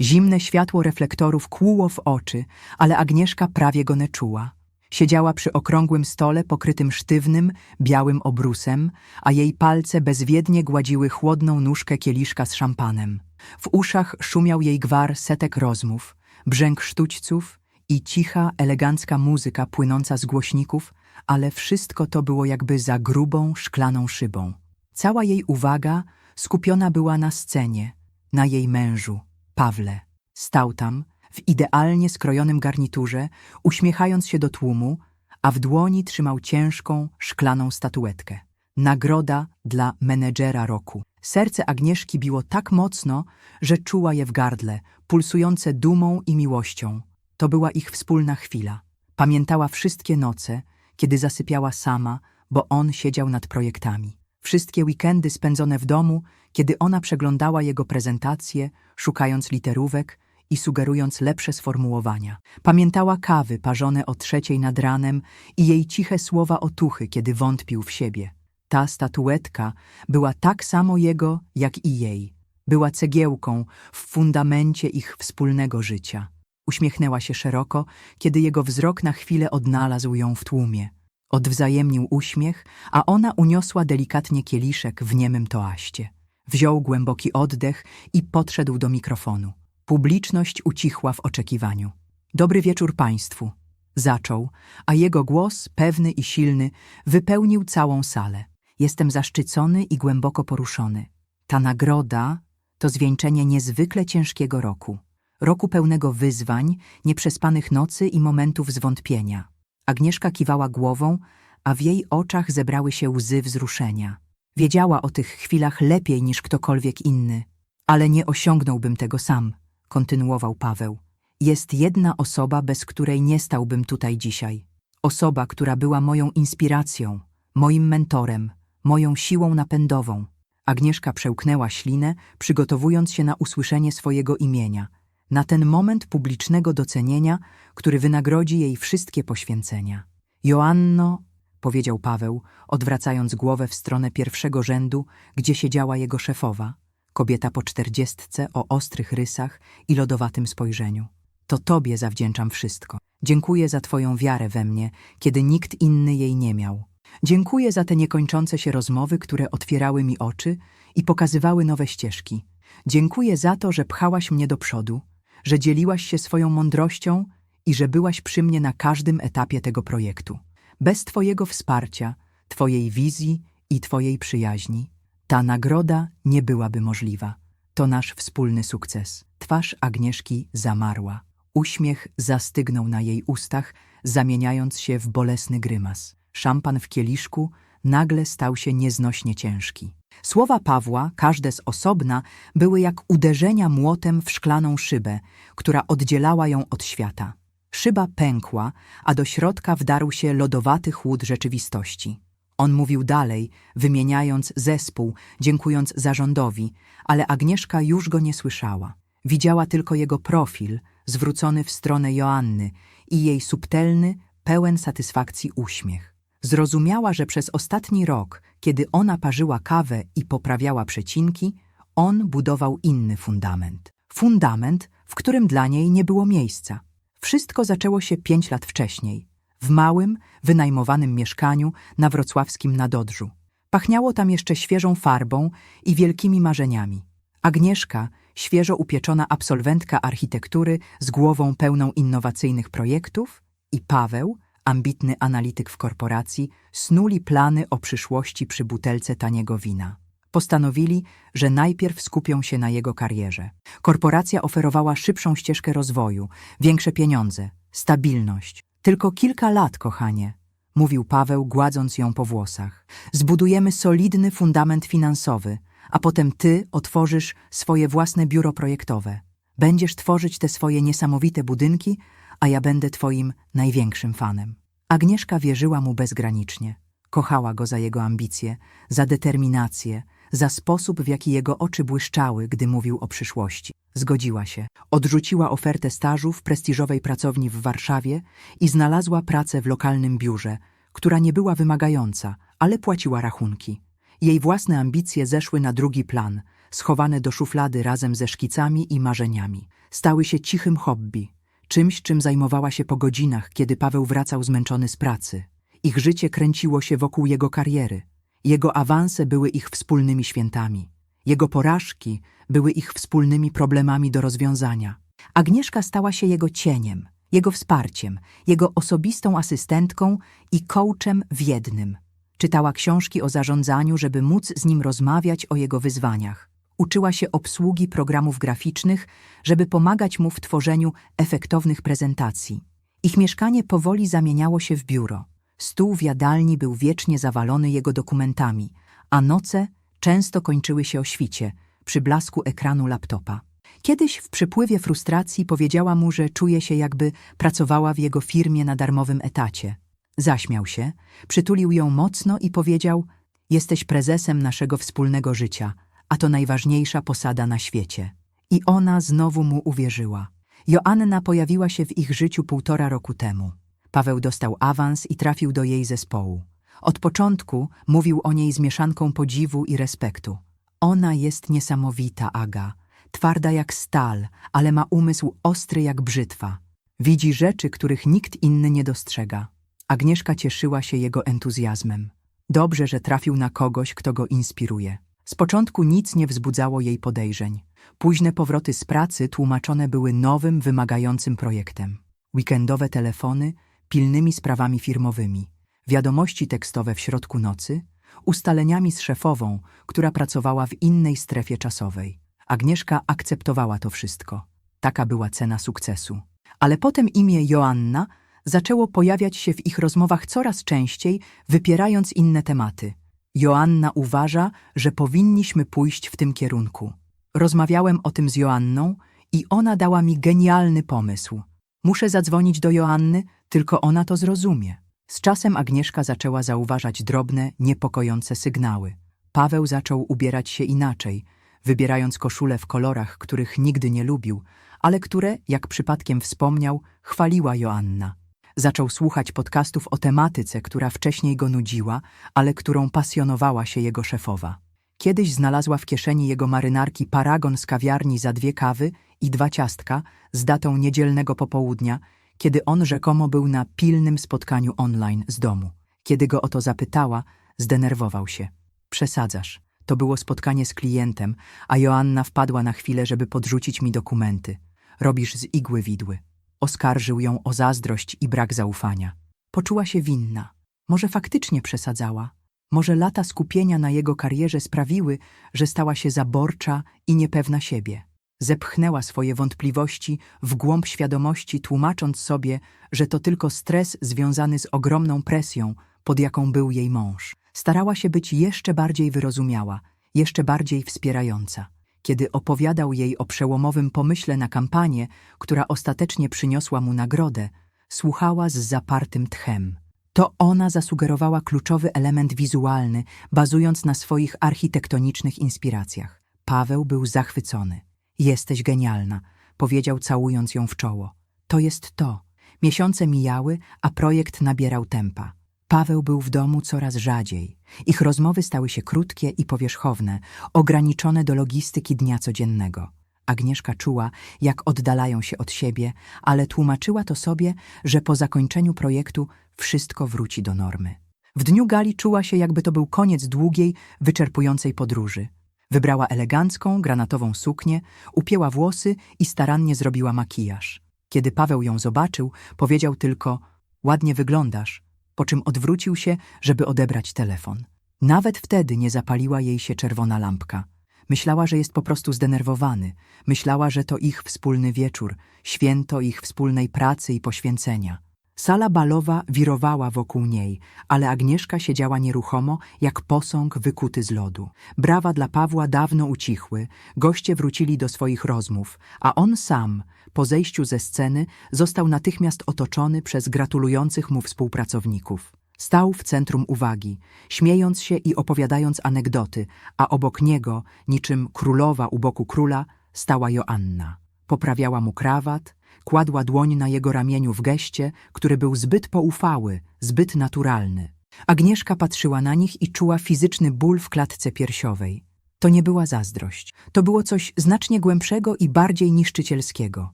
Zimne światło reflektorów kłuło w oczy, ale Agnieszka prawie go nie czuła. Siedziała przy okrągłym stole pokrytym sztywnym, białym obrusem, a jej palce bezwiednie gładziły chłodną nóżkę kieliszka z szampanem. W uszach szumiał jej gwar setek rozmów, brzęk sztućców i cicha, elegancka muzyka płynąca z głośników, ale wszystko to było jakby za grubą, szklaną szybą. Cała jej uwaga skupiona była na scenie, na jej mężu, Pawle. Stał tam, w idealnie skrojonym garniturze, uśmiechając się do tłumu, a w dłoni trzymał ciężką, szklaną statuetkę. Nagroda dla menedżera roku. Serce Agnieszki biło tak mocno, że czuła je w gardle, pulsujące dumą i miłością. To była ich wspólna chwila. Pamiętała wszystkie noce, kiedy zasypiała sama, bo on siedział nad projektami. Wszystkie weekendy spędzone w domu, kiedy ona przeglądała jego prezentacje, szukając literówek i sugerując lepsze sformułowania. Pamiętała kawy parzone o trzeciej nad ranem i jej ciche słowa otuchy, kiedy wątpił w siebie. Ta statuetka była tak samo jego, jak i jej. Była cegiełką w fundamencie ich wspólnego życia. Uśmiechnęła się szeroko, kiedy jego wzrok na chwilę odnalazł ją w tłumie. Odwzajemnił uśmiech, a ona uniosła delikatnie kieliszek w niemym toaście. Wziął głęboki oddech i podszedł do mikrofonu. Publiczność ucichła w oczekiwaniu. Dobry wieczór Państwu. Zaczął, a jego głos, pewny i silny, wypełnił całą salę. Jestem zaszczycony i głęboko poruszony. Ta nagroda to zwieńczenie niezwykle ciężkiego roku. Roku pełnego wyzwań, nieprzespanych nocy i momentów zwątpienia. Agnieszka kiwała głową, a w jej oczach zebrały się łzy wzruszenia. Wiedziała o tych chwilach lepiej niż ktokolwiek inny. Ale nie osiągnąłbym tego sam, kontynuował Paweł. Jest jedna osoba, bez której nie stałbym tutaj dzisiaj. Osoba, która była moją inspiracją, moim mentorem, moją siłą napędową. Agnieszka przełknęła ślinę, przygotowując się na usłyszenie swojego imienia, na ten moment publicznego docenienia, który wynagrodzi jej wszystkie poświęcenia. Joanno, powiedział Paweł, odwracając głowę w stronę pierwszego rzędu, gdzie siedziała jego szefowa, kobieta po czterdziestce o ostrych rysach i lodowatym spojrzeniu. To tobie zawdzięczam wszystko. Dziękuję za twoją wiarę we mnie, kiedy nikt inny jej nie miał. Dziękuję za te niekończące się rozmowy, które otwierały mi oczy i pokazywały nowe ścieżki. Dziękuję za to, że pchałaś mnie do przodu, że dzieliłaś się swoją mądrością i że byłaś przy mnie na każdym etapie tego projektu. Bez Twojego wsparcia, Twojej wizji i Twojej przyjaźni, ta nagroda nie byłaby możliwa. To nasz wspólny sukces. Twarz Agnieszki zamarła. Uśmiech zastygnął na jej ustach, zamieniając się w bolesny grymas. Szampan w kieliszku nagle stał się nieznośnie ciężki. Słowa Pawła, każde z osobna, były jak uderzenia młotem w szklaną szybę, która oddzielała ją od świata. Szyba pękła, a do środka wdarł się lodowaty chłód rzeczywistości. On mówił dalej, wymieniając zespół, dziękując zarządowi, ale Agnieszka już go nie słyszała. Widziała tylko jego profil, zwrócony w stronę Joanny i jej subtelny, pełen satysfakcji uśmiech. Zrozumiała, że przez ostatni rok, kiedy ona parzyła kawę i poprawiała przecinki, on budował inny fundament. Fundament, w którym dla niej nie było miejsca. Wszystko zaczęło się pięć lat wcześniej, w małym, wynajmowanym mieszkaniu na wrocławskim Nadodrzu. Pachniało tam jeszcze świeżą farbą i wielkimi marzeniami. Agnieszka, świeżo upieczona absolwentka architektury z głową pełną innowacyjnych projektów i Paweł, ambitny analityk w korporacji, snuli plany o przyszłości przy butelce taniego wina. Postanowili, że najpierw skupią się na jego karierze. Korporacja oferowała szybszą ścieżkę rozwoju, większe pieniądze, stabilność. Tylko kilka lat, kochanie, mówił Paweł, gładząc ją po włosach. Zbudujemy solidny fundament finansowy, a potem ty otworzysz swoje własne biuro projektowe. Będziesz tworzyć te swoje niesamowite budynki, a ja będę twoim największym fanem. Agnieszka wierzyła mu bezgranicznie. Kochała go za jego ambicje, za determinację, za sposób, w jaki jego oczy błyszczały, gdy mówił o przyszłości. Zgodziła się. Odrzuciła ofertę stażu w prestiżowej pracowni w Warszawie i znalazła pracę w lokalnym biurze, która nie była wymagająca, ale płaciła rachunki. Jej własne ambicje zeszły na drugi plan, schowane do szuflady razem ze szkicami i marzeniami. Stały się cichym hobby, czymś, czym zajmowała się po godzinach, kiedy Paweł wracał zmęczony z pracy. Ich życie kręciło się wokół jego kariery. Jego awanse były ich wspólnymi świętami. Jego porażki były ich wspólnymi problemami do rozwiązania. Agnieszka stała się jego cieniem, jego wsparciem, jego osobistą asystentką i coachem w jednym. Czytała książki o zarządzaniu, żeby móc z nim rozmawiać o jego wyzwaniach. Uczyła się obsługi programów graficznych, żeby pomagać mu w tworzeniu efektownych prezentacji. Ich mieszkanie powoli zamieniało się w biuro. Stół w jadalni był wiecznie zawalony jego dokumentami, a noce często kończyły się o świcie, przy blasku ekranu laptopa. Kiedyś w przypływie frustracji powiedziała mu, że czuje się jakby pracowała w jego firmie na darmowym etacie. Zaśmiał się, przytulił ją mocno i powiedział: Jesteś prezesem naszego wspólnego życia, a to najważniejsza posada na świecie. I ona znowu mu uwierzyła. Joanna pojawiła się w ich życiu półtora roku temu. Paweł dostał awans i trafił do jej zespołu. Od początku mówił o niej z mieszanką podziwu i respektu. Ona jest niesamowita, Aga. Twarda jak stal, ale ma umysł ostry jak brzytwa. Widzi rzeczy, których nikt inny nie dostrzega. Agnieszka cieszyła się jego entuzjazmem. Dobrze, że trafił na kogoś, kto go inspiruje. Z początku nic nie wzbudzało jej podejrzeń. Późne powroty z pracy tłumaczone były nowym, wymagającym projektem. Weekendowe telefony, pilnymi sprawami firmowymi, wiadomości tekstowe w środku nocy, ustaleniami z szefową, która pracowała w innej strefie czasowej. Agnieszka akceptowała to wszystko. Taka była cena sukcesu. Ale potem imię Joanna zaczęło pojawiać się w ich rozmowach coraz częściej, wypierając inne tematy. Joanna uważa, że powinniśmy pójść w tym kierunku. Rozmawiałem o tym z Joanną i ona dała mi genialny pomysł. Muszę zadzwonić do Joanny, tylko ona to zrozumie. Z czasem Agnieszka zaczęła zauważać drobne, niepokojące sygnały. Paweł zaczął ubierać się inaczej, wybierając koszule w kolorach, których nigdy nie lubił, ale które, jak przypadkiem wspomniał, chwaliła Joanna. Zaczął słuchać podcastów o tematyce, która wcześniej go nudziła, ale którą pasjonowała się jego szefowa. Kiedyś znalazła w kieszeni jego marynarki paragon z kawiarni za dwie kawy i dwa ciastka z datą niedzielnego popołudnia, kiedy on rzekomo był na pilnym spotkaniu online z domu. Kiedy go o to zapytała, zdenerwował się. Przesadzasz. To było spotkanie z klientem, a Joanna wpadła na chwilę, żeby podrzucić mi dokumenty. Robisz z igły widły. Oskarżył ją o zazdrość i brak zaufania. Poczuła się winna. Może faktycznie przesadzała. Może lata skupienia na jego karierze sprawiły, że stała się zaborcza i niepewna siebie. Zepchnęła swoje wątpliwości w głąb świadomości, tłumacząc sobie, że to tylko stres związany z ogromną presją, pod jaką był jej mąż. Starała się być jeszcze bardziej wyrozumiała, jeszcze bardziej wspierająca. Kiedy opowiadał jej o przełomowym pomyśle na kampanię, która ostatecznie przyniosła mu nagrodę, słuchała z zapartym tchem. To ona zasugerowała kluczowy element wizualny, bazując na swoich architektonicznych inspiracjach. Paweł był zachwycony. Jesteś genialna, powiedział całując ją w czoło. To jest to. Miesiące mijały, a projekt nabierał tempa. Paweł był w domu coraz rzadziej. Ich rozmowy stały się krótkie i powierzchowne, ograniczone do logistyki dnia codziennego. Agnieszka czuła, jak oddalają się od siebie, ale tłumaczyła to sobie, że po zakończeniu projektu wszystko wróci do normy. W dniu gali czuła się, jakby to był koniec długiej, wyczerpującej podróży. Wybrała elegancką, granatową suknię, upięła włosy i starannie zrobiła makijaż. Kiedy Paweł ją zobaczył, powiedział tylko: Ładnie wyglądasz, po czym odwrócił się, żeby odebrać telefon. Nawet wtedy nie zapaliła jej się czerwona lampka. Myślała, że jest po prostu zdenerwowany. Myślała, że to ich wspólny wieczór, święto ich wspólnej pracy i poświęcenia. Sala balowa wirowała wokół niej, ale Agnieszka siedziała nieruchomo, jak posąg wykuty z lodu. Brawa dla Pawła dawno ucichły, goście wrócili do swoich rozmów, a on sam, po zejściu ze sceny, został natychmiast otoczony przez gratulujących mu współpracowników. Stał w centrum uwagi, śmiejąc się i opowiadając anegdoty, a obok niego, niczym królowa u boku króla, stała Joanna. Poprawiała mu krawat, kładła dłoń na jego ramieniu w geście, który był zbyt poufały, zbyt naturalny. Agnieszka patrzyła na nich i czuła fizyczny ból w klatce piersiowej. To nie była zazdrość. To było coś znacznie głębszego i bardziej niszczycielskiego.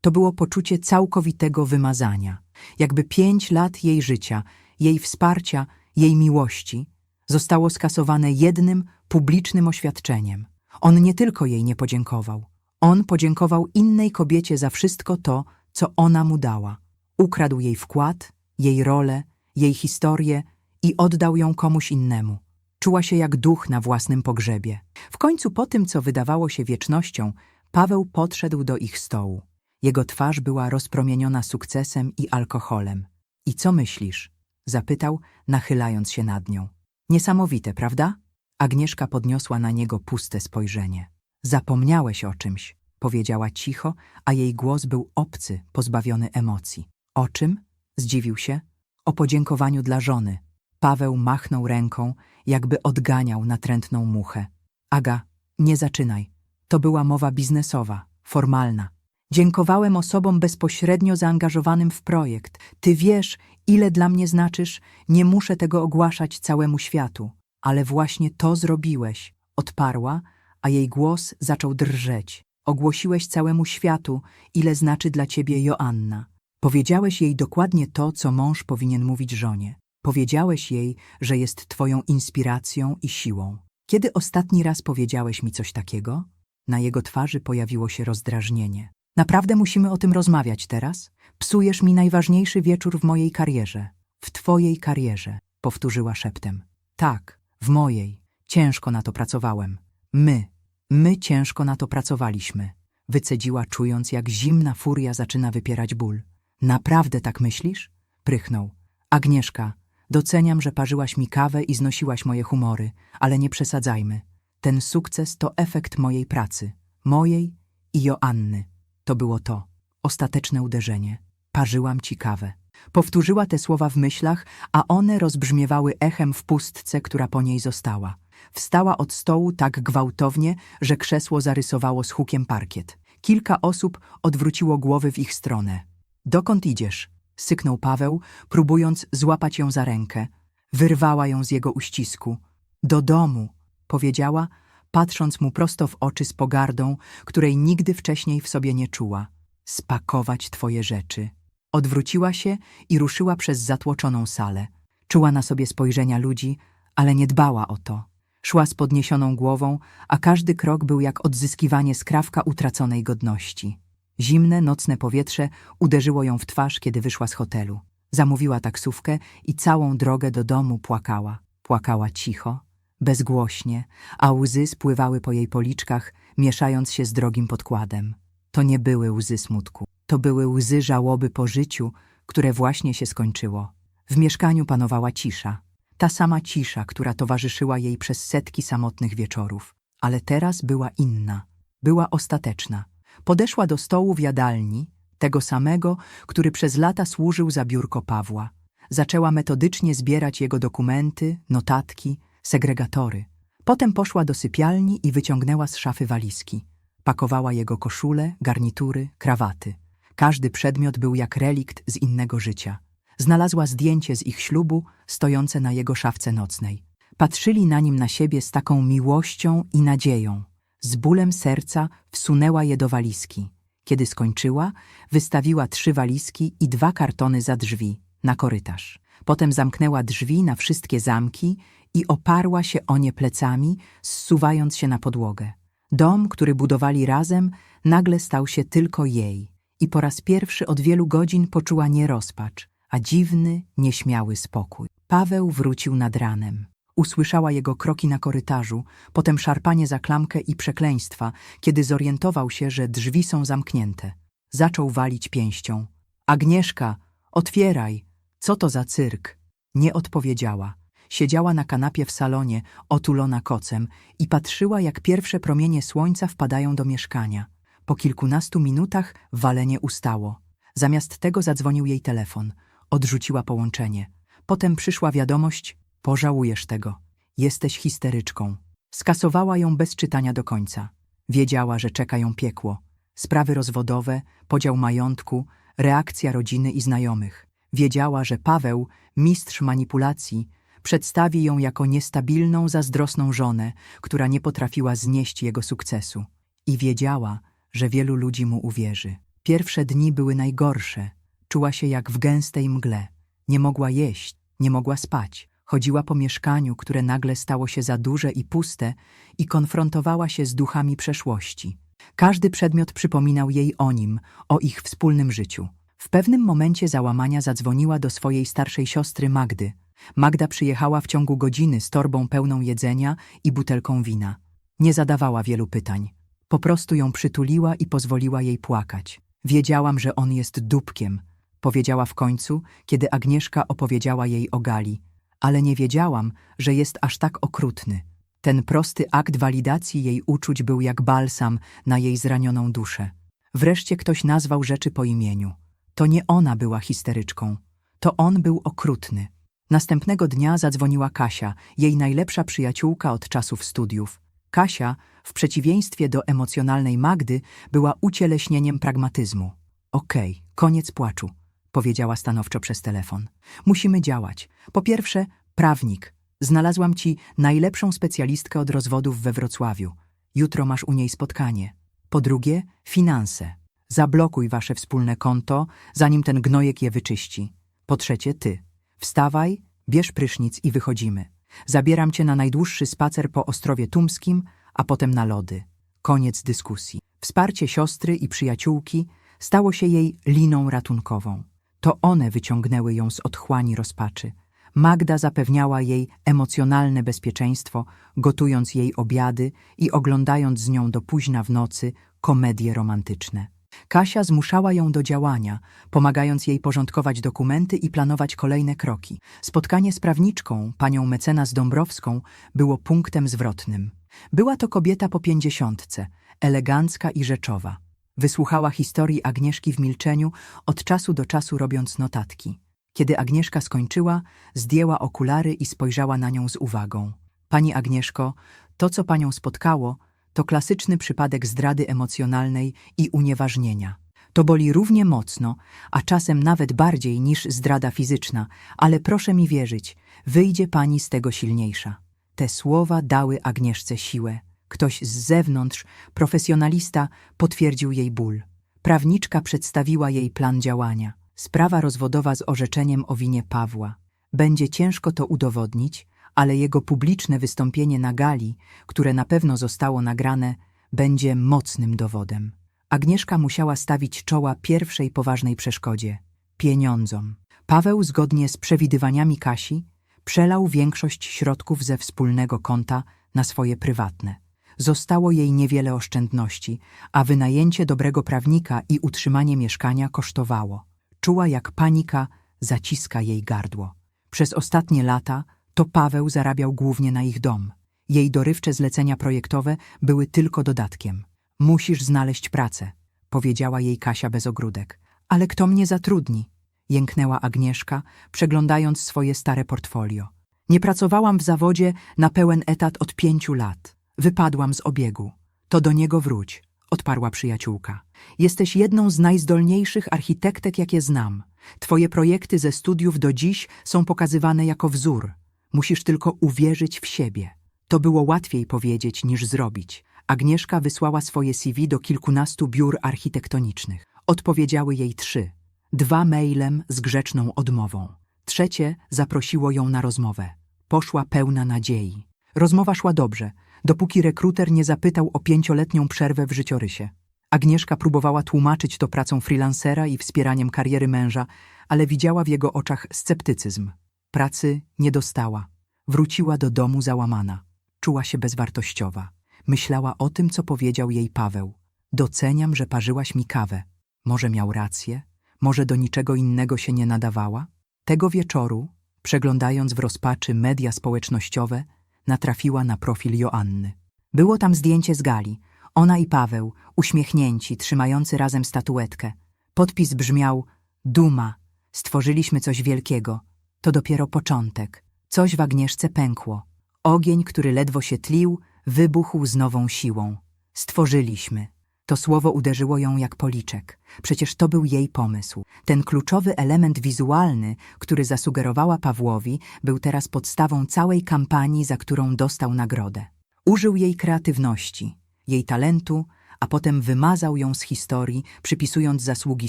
To było poczucie całkowitego wymazania. Jakby pięć lat jej życia, jej wsparcia, jej miłości zostało skasowane jednym publicznym oświadczeniem. On nie tylko jej nie podziękował. On podziękował innej kobiecie za wszystko to, co ona mu dała. Ukradł jej wkład, jej rolę, jej historię i oddał ją komuś innemu. Czuła się jak duch na własnym pogrzebie. W końcu po tym, co wydawało się wiecznością, Paweł podszedł do ich stołu. Jego twarz była rozpromieniona sukcesem i alkoholem. I co myślisz? Zapytał, nachylając się nad nią. Niesamowite, prawda? Agnieszka podniosła na niego puste spojrzenie. Zapomniałeś o czymś, powiedziała cicho, a jej głos był obcy, pozbawiony emocji. O czym? Zdziwił się. O podziękowaniu dla żony. Paweł machnął ręką, jakby odganiał natrętną muchę. Aga, nie zaczynaj. To była mowa biznesowa, formalna. Dziękowałem osobom bezpośrednio zaangażowanym w projekt. Ty wiesz, ile dla mnie znaczysz, nie muszę tego ogłaszać całemu światu. Ale właśnie to zrobiłeś, odparła, a jej głos zaczął drżeć. Ogłosiłeś całemu światu, ile znaczy dla ciebie Joanna. Powiedziałeś jej dokładnie to, co mąż powinien mówić żonie. Powiedziałeś jej, że jest twoją inspiracją i siłą. Kiedy ostatni raz powiedziałeś mi coś takiego? Na jego twarzy pojawiło się rozdrażnienie. Naprawdę musimy o tym rozmawiać teraz? Psujesz mi najważniejszy wieczór w mojej karierze. W twojej karierze, powtórzyła szeptem. Tak, w mojej. Ciężko na to pracowałem. My, my ciężko na to pracowaliśmy. Wycedziła, czując, jak zimna furia zaczyna wypierać ból. Naprawdę tak myślisz? Prychnął. Agnieszka, doceniam, że parzyłaś mi kawę i znosiłaś moje humory, ale nie przesadzajmy. Ten sukces to efekt mojej pracy. Mojej i Joanny. To było to. Ostateczne uderzenie. Parzyłam ci kawę. Powtórzyła te słowa w myślach, a one rozbrzmiewały echem w pustce, która po niej została. Wstała od stołu tak gwałtownie, że krzesło zarysowało z hukiem parkiet. Kilka osób odwróciło głowy w ich stronę. Dokąd idziesz? syknął Paweł, próbując złapać ją za rękę. Wyrwała ją z jego uścisku. Do domu, powiedziała, patrząc mu prosto w oczy z pogardą, której nigdy wcześniej w sobie nie czuła. Spakować twoje rzeczy. Odwróciła się i ruszyła przez zatłoczoną salę. Czuła na sobie spojrzenia ludzi, ale nie dbała o to. Szła z podniesioną głową, a każdy krok był jak odzyskiwanie skrawka utraconej godności. Zimne, nocne powietrze uderzyło ją w twarz, kiedy wyszła z hotelu. Zamówiła taksówkę i całą drogę do domu płakała. Płakała cicho, bezgłośnie, a łzy spływały po jej policzkach, mieszając się z drogim podkładem. To nie były łzy smutku. To były łzy żałoby po życiu, które właśnie się skończyło. W mieszkaniu panowała cisza. Ta sama cisza, która towarzyszyła jej przez setki samotnych wieczorów. Ale teraz była inna. Była ostateczna. Podeszła do stołu w jadalni, tego samego, który przez lata służył za biurko Pawła. Zaczęła metodycznie zbierać jego dokumenty, notatki, segregatory. Potem poszła do sypialni i wyciągnęła z szafy walizki. Pakowała jego koszule, garnitury, krawaty. Każdy przedmiot był jak relikt z innego życia. Znalazła zdjęcie z ich ślubu, stojące na jego szafce nocnej. Patrzyli na nim na siebie z taką miłością i nadzieją. Z bólem serca wsunęła je do walizki. Kiedy skończyła, wystawiła trzy walizki i dwa kartony za drzwi, na korytarz. Potem zamknęła drzwi na wszystkie zamki i oparła się o nie plecami, zsuwając się na podłogę. Dom, który budowali razem, nagle stał się tylko jej i po raz pierwszy od wielu godzin poczuła nie rozpacz, a dziwny, nieśmiały spokój. Paweł wrócił nad ranem. Usłyszała jego kroki na korytarzu, potem szarpanie za klamkę i przekleństwa, kiedy zorientował się, że drzwi są zamknięte. Zaczął walić pięścią. Agnieszka, otwieraj! Co to za cyrk? Nie odpowiedziała. Siedziała na kanapie w salonie, otulona kocem i patrzyła, jak pierwsze promienie słońca wpadają do mieszkania. Po kilkunastu minutach walenie ustało. Zamiast tego zadzwonił jej telefon. Odrzuciła połączenie. Potem przyszła wiadomość, pożałujesz tego. Jesteś histeryczką. Skasowała ją bez czytania do końca. Wiedziała, że czeka ją piekło. Sprawy rozwodowe, podział majątku, reakcja rodziny i znajomych. Wiedziała, że Paweł, mistrz manipulacji, Przedstawi ją jako niestabilną, zazdrosną żonę, która nie potrafiła znieść jego sukcesu. I wiedziała, że wielu ludzi mu uwierzy. Pierwsze dni były najgorsze. Czuła się jak w gęstej mgle. Nie mogła jeść, nie mogła spać. Chodziła po mieszkaniu, które nagle stało się za duże i puste i konfrontowała się z duchami przeszłości. Każdy przedmiot przypominał jej o nim, o ich wspólnym życiu. W pewnym momencie załamania zadzwoniła do swojej starszej siostry Magdy. Magda przyjechała w ciągu godziny z torbą pełną jedzenia i butelką wina. Nie zadawała wielu pytań. Po prostu ją przytuliła i pozwoliła jej płakać. Wiedziałam, że on jest dupkiem, powiedziała w końcu, kiedy Agnieszka opowiedziała jej o Gali. Ale nie wiedziałam, że jest aż tak okrutny. Ten prosty akt walidacji jej uczuć był jak balsam na jej zranioną duszę. Wreszcie ktoś nazwał rzeczy po imieniu. To nie ona była histeryczką. To on był okrutny. Następnego dnia zadzwoniła Kasia, jej najlepsza przyjaciółka od czasów studiów. Kasia, w przeciwieństwie do emocjonalnej Magdy, była ucieleśnieniem pragmatyzmu. Okej, koniec płaczu, powiedziała stanowczo przez telefon. Musimy działać. Po pierwsze, prawnik. Znalazłam ci najlepszą specjalistkę od rozwodów we Wrocławiu. Jutro masz u niej spotkanie. Po drugie, finanse. Zablokuj wasze wspólne konto, zanim ten gnojek je wyczyści. Po trzecie, ty. Wstawaj, bierz prysznic i wychodzimy. Zabieram cię na najdłuższy spacer po Ostrowie Tumskim, a potem na lody. Koniec dyskusji. Wsparcie siostry i przyjaciółki stało się jej liną ratunkową. To one wyciągnęły ją z otchłani rozpaczy. Magda zapewniała jej emocjonalne bezpieczeństwo, gotując jej obiady i oglądając z nią do późna w nocy komedie romantyczne. Kasia zmuszała ją do działania, pomagając jej porządkować dokumenty i planować kolejne kroki. Spotkanie z prawniczką, panią mecenas Dąbrowską, było punktem zwrotnym. Była to kobieta po pięćdziesiątce, elegancka i rzeczowa. Wysłuchała historii Agnieszki w milczeniu, od czasu do czasu robiąc notatki. Kiedy Agnieszka skończyła, zdjęła okulary i spojrzała na nią z uwagą. Pani Agnieszko, to co panią spotkało, to klasyczny przypadek zdrady emocjonalnej i unieważnienia. To boli równie mocno, a czasem nawet bardziej niż zdrada fizyczna, ale proszę mi wierzyć, wyjdzie pani z tego silniejsza. Te słowa dały Agnieszce siłę. Ktoś z zewnątrz, profesjonalista, potwierdził jej ból. Prawniczka przedstawiła jej plan działania. Sprawa rozwodowa z orzeczeniem o winie Pawła. Będzie ciężko to udowodnić, ale jego publiczne wystąpienie na gali, które na pewno zostało nagrane, będzie mocnym dowodem. Agnieszka musiała stawić czoła pierwszej poważnej przeszkodzie pieniądzom. Paweł, zgodnie z przewidywaniami Kasi, przelał większość środków ze wspólnego konta na swoje prywatne. Zostało jej niewiele oszczędności, a wynajęcie dobrego prawnika i utrzymanie mieszkania kosztowało. Czuła, jak panika zaciska jej gardło. Przez ostatnie lata to Paweł zarabiał głównie na ich dom. Jej dorywcze zlecenia projektowe były tylko dodatkiem. Musisz znaleźć pracę, powiedziała jej Kasia bez ogródek. Ale kto mnie zatrudni? Jęknęła Agnieszka, przeglądając swoje stare portfolio. Nie pracowałam w zawodzie na pełen etat od pięciu lat. Wypadłam z obiegu. To do niego wróć, odparła przyjaciółka. Jesteś jedną z najzdolniejszych architektek, jakie znam. Twoje projekty ze studiów do dziś są pokazywane jako wzór. Musisz tylko uwierzyć w siebie. To było łatwiej powiedzieć niż zrobić. Agnieszka wysłała swoje CV do kilkunastu biur architektonicznych. Odpowiedziały jej trzy. Dwa mailem z grzeczną odmową. Trzecie zaprosiło ją na rozmowę. Poszła pełna nadziei. Rozmowa szła dobrze, dopóki rekruter nie zapytał o pięcioletnią przerwę w życiorysie. Agnieszka próbowała tłumaczyć to pracą freelancera i wspieraniem kariery męża, ale widziała w jego oczach sceptycyzm. Pracy nie dostała. Wróciła do domu załamana. Czuła się bezwartościowa. Myślała o tym, co powiedział jej Paweł. Doceniam, że parzyłaś mi kawę. Może miał rację? Może do niczego innego się nie nadawała? Tego wieczoru, przeglądając w rozpaczy media społecznościowe, natrafiła na profil Joanny. Było tam zdjęcie z gali. Ona i Paweł, uśmiechnięci, trzymający razem statuetkę. Podpis brzmiał Duma. Stworzyliśmy coś wielkiego. To dopiero początek. Coś w Agnieszce pękło. Ogień, który ledwo się tlił, wybuchł z nową siłą. Stworzyliśmy. To słowo uderzyło ją jak policzek. Przecież to był jej pomysł. Ten kluczowy element wizualny, który zasugerowała Pawłowi, był teraz podstawą całej kampanii, za którą dostał nagrodę. Użył jej kreatywności, jej talentu, a potem wymazał ją z historii, przypisując zasługi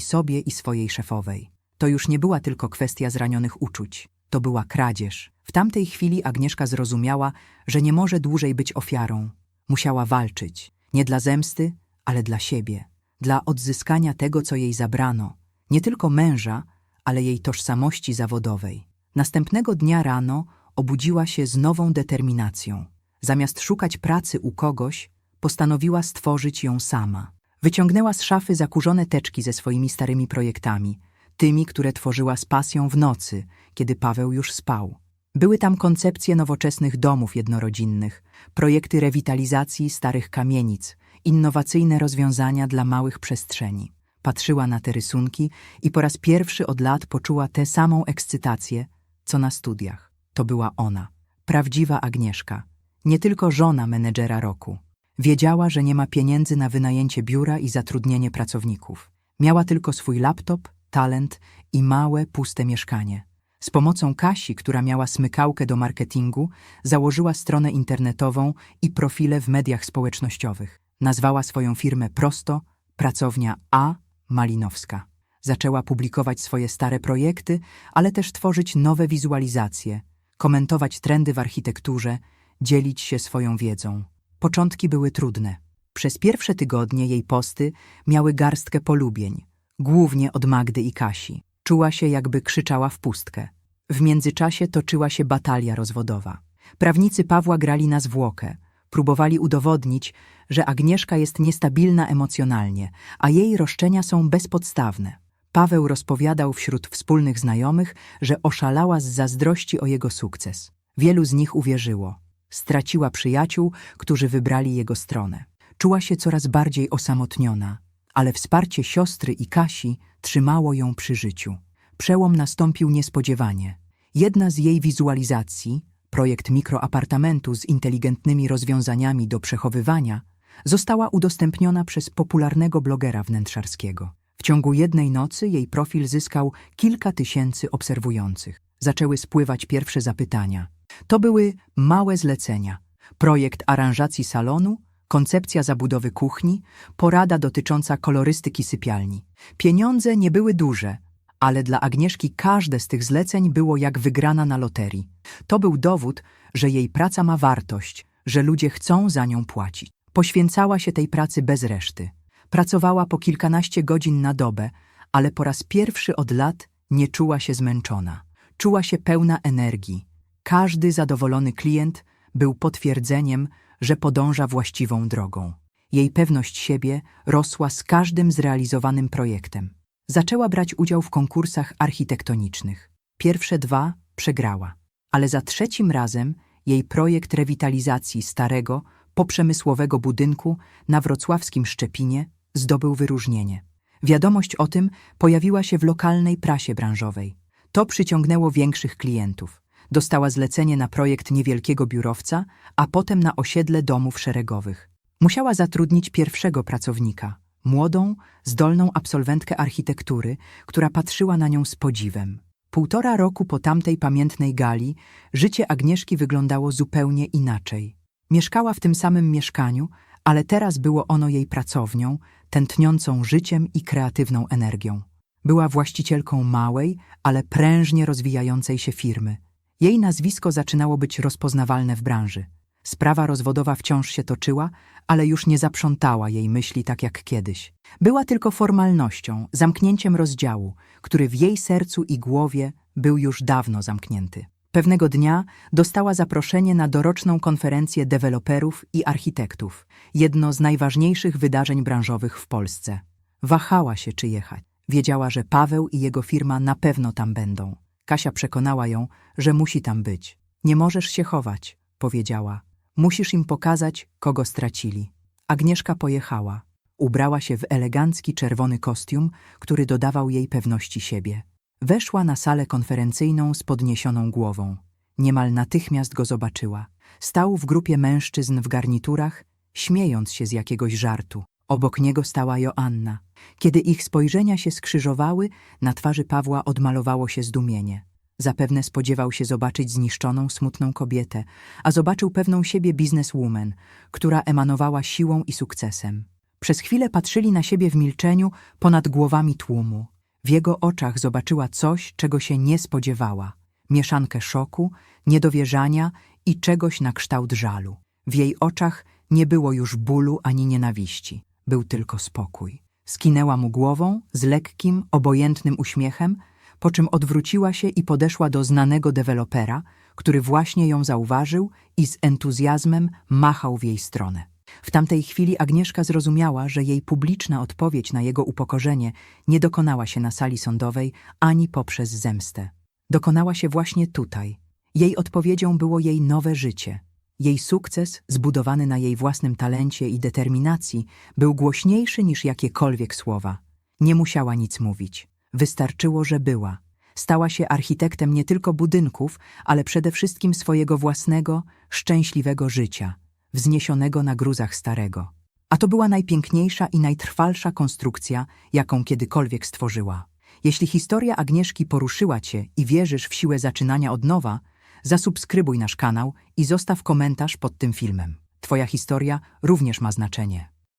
sobie i swojej szefowej. To już nie była tylko kwestia zranionych uczuć. To była kradzież. W tamtej chwili Agnieszka zrozumiała, że nie może dłużej być ofiarą. Musiała walczyć. Nie dla zemsty, ale dla siebie. Dla odzyskania tego, co jej zabrano. Nie tylko męża, ale jej tożsamości zawodowej. Następnego dnia rano obudziła się z nową determinacją. Zamiast szukać pracy u kogoś, postanowiła stworzyć ją sama. Wyciągnęła z szafy zakurzone teczki ze swoimi starymi projektami, tymi, które tworzyła z pasją w nocy, kiedy Paweł już spał. Były tam koncepcje nowoczesnych domów jednorodzinnych, projekty rewitalizacji starych kamienic, innowacyjne rozwiązania dla małych przestrzeni. Patrzyła na te rysunki i po raz pierwszy od lat poczuła tę samą ekscytację, co na studiach. To była ona, prawdziwa Agnieszka, nie tylko żona menedżera roku. Wiedziała, że nie ma pieniędzy na wynajęcie biura i zatrudnienie pracowników. Miała tylko swój laptop, talent i małe, puste mieszkanie. Z pomocą Kasi, która miała smykałkę do marketingu, założyła stronę internetową i profile w mediach społecznościowych. Nazwała swoją firmę prosto Pracownia A Malinowska. Zaczęła publikować swoje stare projekty, ale też tworzyć nowe wizualizacje, komentować trendy w architekturze, dzielić się swoją wiedzą. Początki były trudne. Przez pierwsze tygodnie jej posty miały garstkę polubień, głównie od Magdy i Kasi. Czuła się, jakby krzyczała w pustkę. W międzyczasie toczyła się batalia rozwodowa. Prawnicy Pawła grali na zwłokę. Próbowali udowodnić, że Agnieszka jest niestabilna emocjonalnie, a jej roszczenia są bezpodstawne. Paweł rozpowiadał wśród wspólnych znajomych, że oszalała z zazdrości o jego sukces. Wielu z nich uwierzyło. Straciła przyjaciół, którzy wybrali jego stronę. Czuła się coraz bardziej osamotniona, ale wsparcie siostry i Kasi trzymało ją przy życiu. Przełom nastąpił niespodziewanie. Jedna z jej wizualizacji, projekt mikroapartamentu z inteligentnymi rozwiązaniami do przechowywania, została udostępniona przez popularnego blogera wnętrzarskiego. W ciągu jednej nocy jej profil zyskał kilka tysięcy obserwujących. Zaczęły spływać pierwsze zapytania. To były małe zlecenia. Projekt aranżacji salonu, koncepcja zabudowy kuchni, porada dotycząca kolorystyki sypialni. Pieniądze nie były duże, ale dla Agnieszki każde z tych zleceń było jak wygrana na loterii. To był dowód, że jej praca ma wartość, że ludzie chcą za nią płacić. Poświęcała się tej pracy bez reszty. Pracowała po kilkanaście godzin na dobę, ale po raz pierwszy od lat nie czuła się zmęczona. Czuła się pełna energii. Każdy zadowolony klient był potwierdzeniem, że podąża właściwą drogą. Jej pewność siebie rosła z każdym zrealizowanym projektem. Zaczęła brać udział w konkursach architektonicznych. Pierwsze dwa przegrała, ale za trzecim razem jej projekt rewitalizacji starego, poprzemysłowego budynku na wrocławskim Szczepinie zdobył wyróżnienie. Wiadomość o tym pojawiła się w lokalnej prasie branżowej. To przyciągnęło większych klientów. Dostała zlecenie na projekt niewielkiego biurowca, a potem na osiedle domów szeregowych. Musiała zatrudnić pierwszego pracownika, młodą, zdolną absolwentkę architektury, która patrzyła na nią z podziwem. Półtora roku po tamtej pamiętnej gali życie Agnieszki wyglądało zupełnie inaczej. Mieszkała w tym samym mieszkaniu, ale teraz było ono jej pracownią, tętniącą życiem i kreatywną energią. Była właścicielką małej, ale prężnie rozwijającej się firmy. Jej nazwisko zaczynało być rozpoznawalne w branży. Sprawa rozwodowa wciąż się toczyła, ale już nie zaprzątała jej myśli tak jak kiedyś. Była tylko formalnością, zamknięciem rozdziału, który w jej sercu i głowie był już dawno zamknięty. Pewnego dnia dostała zaproszenie na doroczną konferencję deweloperów i architektów, jedno z najważniejszych wydarzeń branżowych w Polsce. Wahała się, czy jechać. Wiedziała, że Paweł i jego firma na pewno tam będą. Kasia przekonała ją, że musi tam być. Nie możesz się chować, powiedziała. Musisz im pokazać, kogo stracili. Agnieszka pojechała. Ubrała się w elegancki czerwony kostium, który dodawał jej pewności siebie. Weszła na salę konferencyjną z podniesioną głową. Niemal natychmiast go zobaczyła. Stał w grupie mężczyzn w garniturach, śmiejąc się z jakiegoś żartu. Obok niego stała Joanna. Kiedy ich spojrzenia się skrzyżowały, na twarzy Pawła odmalowało się zdumienie. Zapewne spodziewał się zobaczyć zniszczoną, smutną kobietę, a zobaczył pewną siebie bizneswoman, która emanowała siłą i sukcesem. Przez chwilę patrzyli na siebie w milczeniu ponad głowami tłumu. W jego oczach zobaczyła coś, czego się nie spodziewała. Mieszankę szoku, niedowierzania i czegoś na kształt żalu. W jej oczach nie było już bólu ani nienawiści. Był tylko spokój. Skinęła mu głową z lekkim, obojętnym uśmiechem, po czym odwróciła się i podeszła do znanego dewelopera, który właśnie ją zauważył i z entuzjazmem machał w jej stronę. W tamtej chwili Agnieszka zrozumiała, że jej publiczna odpowiedź na jego upokorzenie nie dokonała się na sali sądowej ani poprzez zemstę. Dokonała się właśnie tutaj. Jej odpowiedzią było jej nowe życie. Jej sukces, zbudowany na jej własnym talencie i determinacji, był głośniejszy niż jakiekolwiek słowa. Nie musiała nic mówić. Wystarczyło, że była. Stała się architektem nie tylko budynków, ale przede wszystkim swojego własnego, szczęśliwego życia, wzniesionego na gruzach starego. A to była najpiękniejsza i najtrwalsza konstrukcja, jaką kiedykolwiek stworzyła. Jeśli historia Agnieszki poruszyła Cię i wierzysz w siłę zaczynania od nowa, zasubskrybuj nasz kanał i zostaw komentarz pod tym filmem. Twoja historia również ma znaczenie.